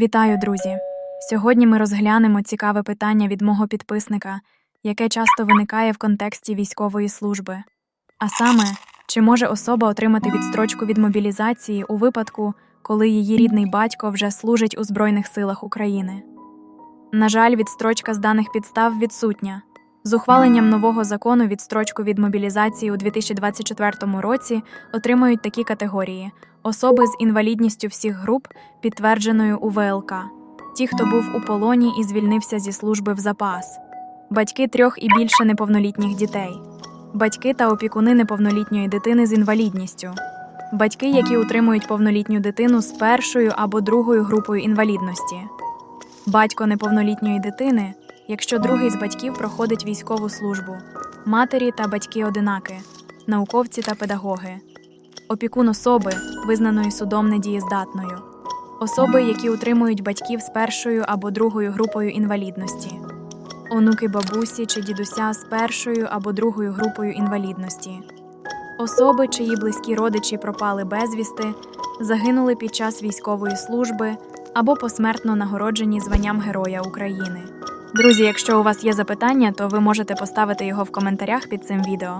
Вітаю, друзі! Сьогодні ми розглянемо цікаве питання від мого підписника, яке часто виникає в контексті військової служби. А саме, чи може особа отримати відстрочку від мобілізації у випадку, коли її рідний батько вже служить у Збройних силах України? На жаль, відстрочка з даних підстав відсутня. З ухваленням нового закону відстрочку від мобілізації у 2024 році отримають такі категорії: особи з інвалідністю всіх груп, підтвердженою у ВЛК, ті, хто був у полоні і звільнився зі служби в запас, батьки трьох і більше неповнолітніх дітей, батьки та опікуни неповнолітньої дитини з інвалідністю, батьки, які утримують повнолітню дитину з першою або другою групою інвалідності, батько неповнолітньої дитини, якщо другий з батьків проходить військову службу, матері та батьки-одинаки, науковці та педагоги, опікун особи, визнаної судом недієздатною, особи, які утримують батьків з першою або другою групою інвалідності, онуки бабусі чи дідуся з першою або другою групою інвалідності, особи, чиї близькі родичі пропали безвісти, загинули під час військової служби або посмертно нагороджені званням Героя України. Друзі, якщо у вас є запитання, то ви можете поставити його в коментарях під цим відео.